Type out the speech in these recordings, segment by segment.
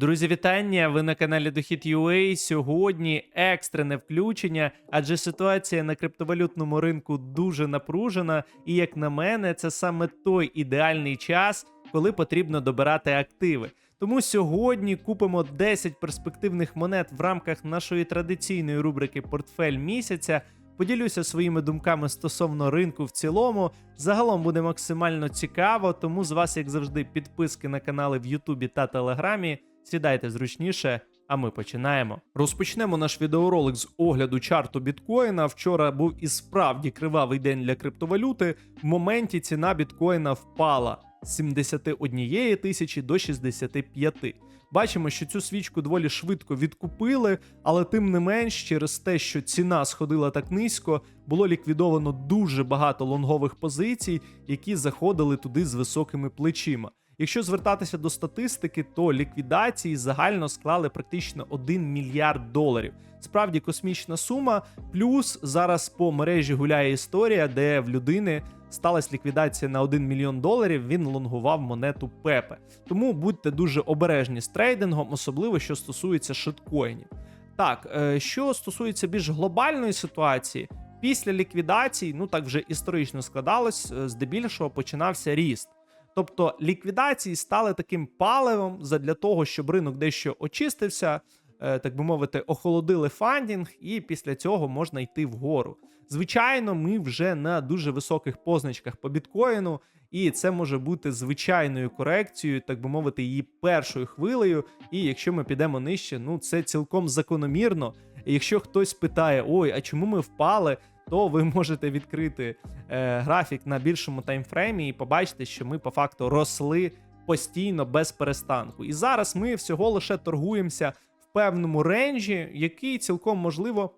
Друзі, вітання! Ви на каналі Дохід.ua. Сьогодні екстрене включення, адже ситуація на криптовалютному ринку дуже напружена, і як на мене, це саме той ідеальний час, коли потрібно добирати активи. Тому сьогодні купимо 10 перспективних монет в рамках нашої традиційної рубрики Портфель місяця. Поділюся своїми думками стосовно ринку в цілому. Загалом буде максимально цікаво, тому з вас, як завжди, підписки на канали в Ютубі та Телеграмі. Сідайте зручніше, а ми починаємо. Розпочнемо наш відеоролик з огляду чарту біткоїна. Вчора був і справді кривавий день для криптовалюти. В моменті ціна біткоїна впала з 71 тисячі до 65. Бачимо, що цю свічку доволі швидко відкупили, але тим не менш, через те, що ціна сходила так низько, було ліквідовано дуже багато лонгових позицій, які заходили туди з високими плечима. Якщо звертатися до статистики, то ліквідації загально склали практично 1 мільярд доларів. Справді космічна сума. Плюс зараз по мережі гуляє історія, де в людини сталася ліквідація на 1 мільйон доларів. Він лонгував монету Пепе. Тому будьте дуже обережні з трейдингом, особливо що стосується шиткоїнів. Так, е, що стосується більш глобальної ситуації, після ліквідацій, ну так вже історично складалось, е, здебільшого починався ріст. Тобто ліквідації стали таким паливом для того, щоб ринок дещо очистився, е, так би мовити, охолодили фандінг, і після цього можна йти вгору. Звичайно, ми вже на дуже високих позначках по біткоїну, і це може бути звичайною корекцією, так би мовити, її першою хвилею. І якщо ми підемо нижче, ну це цілком закономірно. І якщо хтось питає, ой, а чому ми впали? То ви можете відкрити е, графік на більшому таймфреймі і побачити, що ми по факту росли постійно без перестанку. І зараз ми всього лише торгуємося в певному ренджі, який цілком можливо.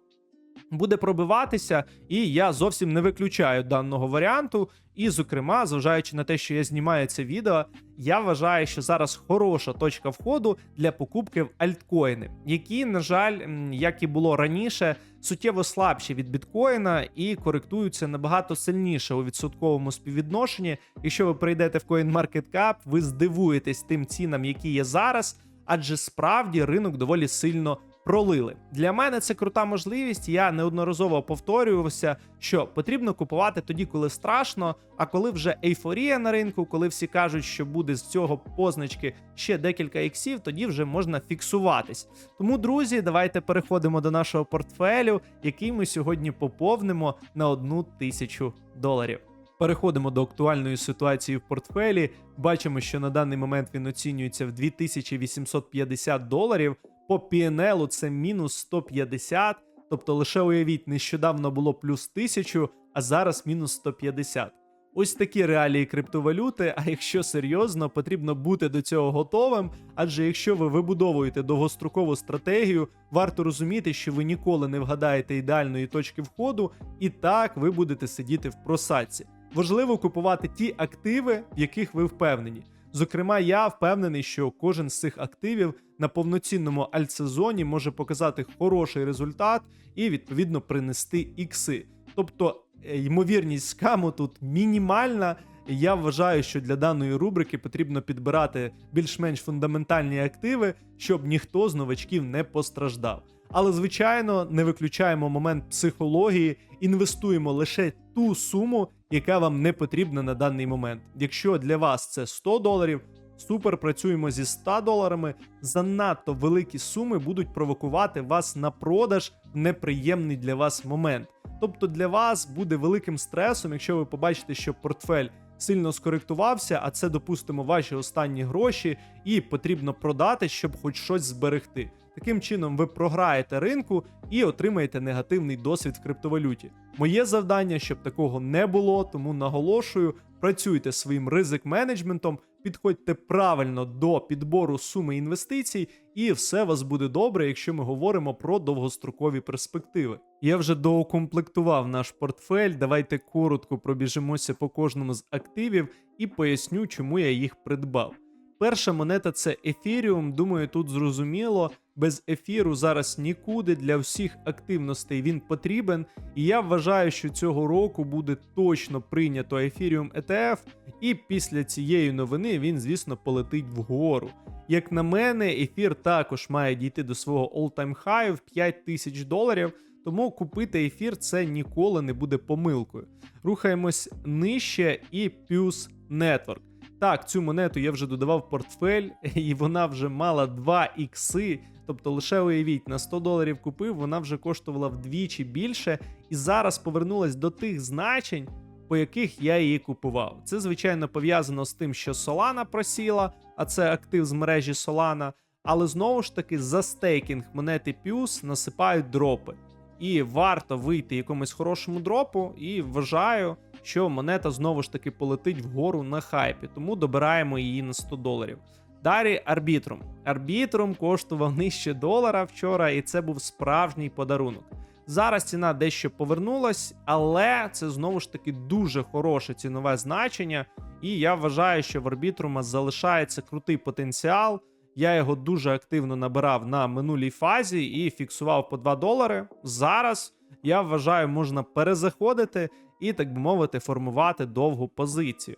Буде пробиватися, і я зовсім не виключаю даного варіанту. І, зокрема, зважаючи на те, що я знімаю це відео, я вважаю, що зараз хороша точка входу для покупки в альткоїни, які, на жаль, як і було раніше, суттєво слабші від біткоїна і коректуються набагато сильніше у відсотковому співвідношенні. Якщо ви прийдете в CoinMarketCap, ви здивуєтесь тим цінам, які є зараз, адже справді ринок доволі сильно пролили. Для мене це крута можливість. Я неодноразово повторювався, що потрібно купувати тоді, коли страшно. А коли вже ейфорія на ринку, коли всі кажуть, що буде з цього позначки ще декілька іксів, тоді вже можна фіксуватись. Тому, друзі, давайте переходимо до нашого портфелю, який ми сьогодні поповнимо на одну тисячу доларів. Переходимо до актуальної ситуації в портфелі. Бачимо, що на даний момент він оцінюється в 2850 доларів. По PNL це мінус 150. Тобто, лише уявіть, нещодавно було плюс 1000, а зараз мінус 150. Ось такі реалії криптовалюти. А якщо серйозно, потрібно бути до цього готовим. Адже якщо ви вибудовуєте довгострокову стратегію, варто розуміти, що ви ніколи не вгадаєте ідеальної точки входу, і так ви будете сидіти в просадці. Важливо купувати ті активи, в яких ви впевнені. Зокрема, я впевнений, що кожен з цих активів на повноцінному альтсезоні може показати хороший результат і відповідно принести ікси. Тобто е, ймовірність скаму тут мінімальна. Я вважаю, що для даної рубрики потрібно підбирати більш-менш фундаментальні активи, щоб ніхто з новачків не постраждав. Але звичайно не виключаємо момент психології, інвестуємо лише ту суму, яка вам не потрібна на даний момент. Якщо для вас це 100 доларів, супер працюємо зі 100 доларами. Занадто великі суми будуть провокувати вас на продаж в неприємний для вас момент. Тобто для вас буде великим стресом, якщо ви побачите, що портфель сильно скоректувався, а це, допустимо, ваші останні гроші, і потрібно продати, щоб хоч щось зберегти. Таким чином, ви програєте ринку і отримаєте негативний досвід в криптовалюті. Моє завдання, щоб такого не було, тому наголошую, працюйте своїм ризик менеджментом, підходьте правильно до підбору суми інвестицій, і все у вас буде добре, якщо ми говоримо про довгострокові перспективи. Я вже доукомплектував наш портфель. Давайте коротко пробіжимося по кожному з активів і поясню, чому я їх придбав. Перша монета це Ефіріум. Думаю, тут зрозуміло. Без ефіру зараз нікуди для всіх активностей він потрібен. І я вважаю, що цього року буде точно прийнято Ethereum ETF, і після цієї новини він, звісно, полетить вгору. Як на мене, ефір також має дійти до свого all-time high в 5 тисяч доларів. Тому купити ефір це ніколи не буде помилкою. Рухаємось нижче і Puse Network. Так, цю монету я вже додавав в портфель, і вона вже мала 2 ікси. Тобто, лише уявіть, на 100 доларів купив, вона вже коштувала вдвічі більше, і зараз повернулась до тих значень, по яких я її купував. Це, звичайно, пов'язано з тим, що Solana просіла, а це актив з мережі Solana. Але знову ж таки, за стейкінг монети Puse насипають дропи. І варто вийти якомусь хорошому дропу, і вважаю, що монета знову ж таки полетить вгору на хайпі, тому добираємо її на 100 доларів. Далі арбітрум. Арбітрум коштував нижче долара вчора, і це був справжній подарунок. Зараз ціна дещо повернулась, але це знову ж таки дуже хороше цінове значення. І я вважаю, що в арбітрума залишається крутий потенціал. Я його дуже активно набирав на минулій фазі і фіксував по 2 долари. Зараз я вважаю, можна перезаходити і, так би мовити, формувати довгу позицію.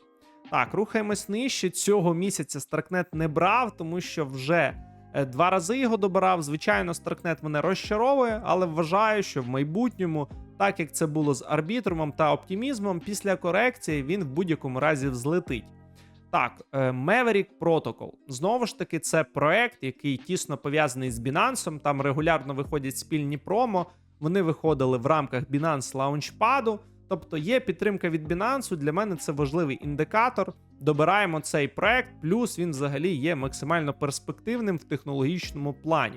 Так, рухаємось нижче. Цього місяця Старкнет не брав, тому що вже е, два рази його добирав. Звичайно, Старкнет мене розчаровує, але вважаю, що в майбутньому, так як це було з арбітрумом та оптимізмом, після корекції він в будь-якому разі взлетить. Так, е, Maverick Protocol. Знову ж таки, це проект, який тісно пов'язаний з Binance. Там регулярно виходять спільні промо. Вони виходили в рамках Binance Launchpad. Тобто є підтримка від Binance, Для мене це важливий індикатор. Добираємо цей проект, плюс він взагалі є максимально перспективним в технологічному плані.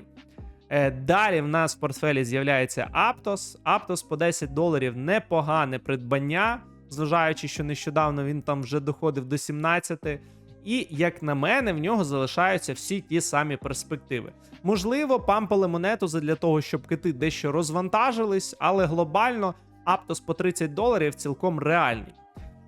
Е, Далі в нас в портфелі з'являється Aptos. Aptos по 10 доларів непогане придбання зважаючи, що нещодавно він там вже доходив до 17. І, як на мене, в нього залишаються всі ті самі перспективи. Можливо, пампали монету для того, щоб кити дещо розвантажились, але глобально Аптос по 30 доларів цілком реальний.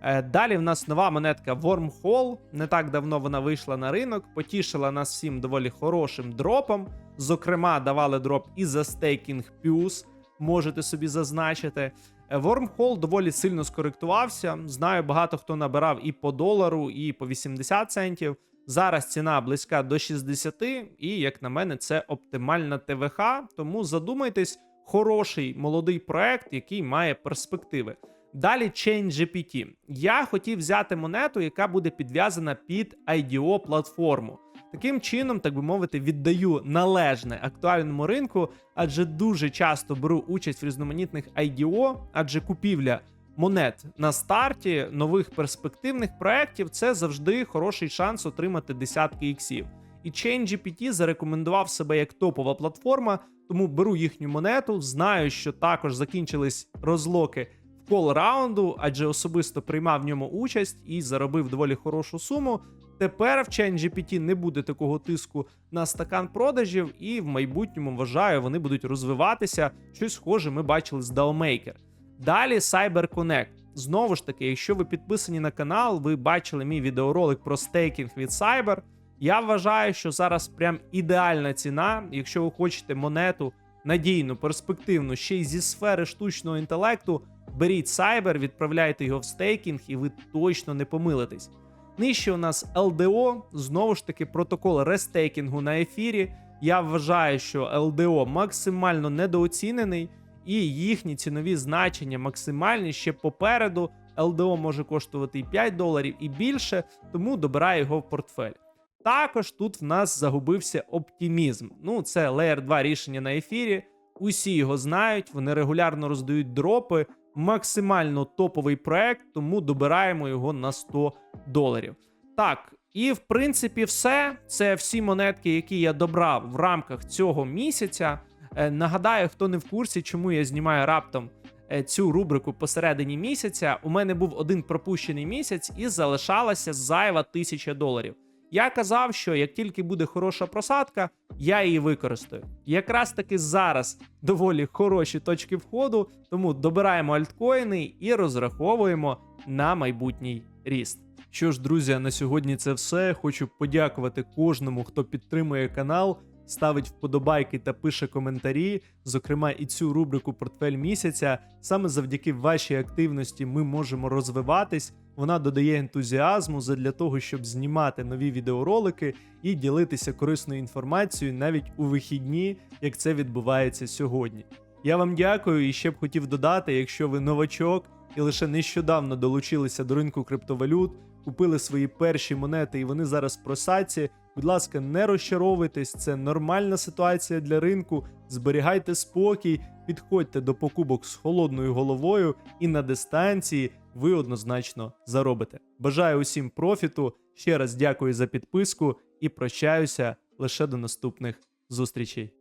Е, далі в нас нова монетка Wormhole. Не так давно вона вийшла на ринок, потішила нас всім доволі хорошим дропом. Зокрема, давали дроп і за стейкінг Puse, можете собі зазначити. Wormhole доволі сильно скоректувався. Знаю, багато хто набирав і по долару, і по 80 центів. Зараз ціна близька до 60, і, як на мене, це оптимальна ТВХ. Тому задумайтесь, хороший молодий проект, який має перспективи. Далі ChainGPT. Я хотів взяти монету, яка буде підв'язана під IDO платформу. Таким чином, так би мовити, віддаю належне актуальному ринку, адже дуже часто беру участь в різноманітних IDO, адже купівля монет на старті нових перспективних проєктів це завжди хороший шанс отримати десятки іксів. І ChainGPT зарекомендував себе як топова платформа, тому беру їхню монету. Знаю, що також закінчились розлоки в кол раунду, адже особисто приймав в ньому участь і заробив доволі хорошу суму. Тепер в ChatGPT не буде такого тиску на стакан продажів, і в майбутньому вважаю, вони будуть розвиватися. Щось схоже ми бачили з DAOMaker. Далі CyberConnect. Знову ж таки, якщо ви підписані на канал, ви бачили мій відеоролик про стейкінг від Cyber. Я вважаю, що зараз прям ідеальна ціна, якщо ви хочете монету надійну, перспективну, ще й зі сфери штучного інтелекту. Беріть Cyber, відправляйте його в стейкінг, і ви точно не помилитесь. Нижче у нас LDO, знову ж таки, протокол рестейкінгу на ефірі. Я вважаю, що LDO максимально недооцінений, і їхні цінові значення максимальні ще попереду. LDO може коштувати і 5 доларів і більше, тому добираю його в портфель. Також тут в нас загубився оптимізм. Ну, це Layer 2 рішення на ефірі. Усі його знають, вони регулярно роздають дропи максимально топовий проект, тому добираємо його на 100 доларів. Так, і в принципі, все. Це всі монетки, які я добрав в рамках цього місяця. Е, нагадаю, хто не в курсі, чому я знімаю раптом е, цю рубрику посередині місяця. У мене був один пропущений місяць і залишалася зайва тисяча доларів. Я казав, що як тільки буде хороша просадка, я її використаю. Якраз таки зараз доволі хороші точки входу, тому добираємо альткоїни і розраховуємо на майбутній ріст. Що ж, друзі, на сьогодні це все. Хочу подякувати кожному, хто підтримує канал, ставить вподобайки та пише коментарі. Зокрема, і цю рубрику Портфель місяця. Саме завдяки вашій активності ми можемо розвиватись. Вона додає ентузіазму задля того, щоб знімати нові відеоролики і ділитися корисною інформацією навіть у вихідні, як це відбувається сьогодні. Я вам дякую і ще б хотів додати, якщо ви новачок і лише нещодавно долучилися до ринку криптовалют, купили свої перші монети, і вони зараз в просаці. Будь ласка, не розчаровуйтесь, це нормальна ситуація для ринку. Зберігайте спокій, підходьте до покупок з холодною головою, і на дистанції ви однозначно заробите. Бажаю усім профіту. Ще раз дякую за підписку і прощаюся лише до наступних зустрічей.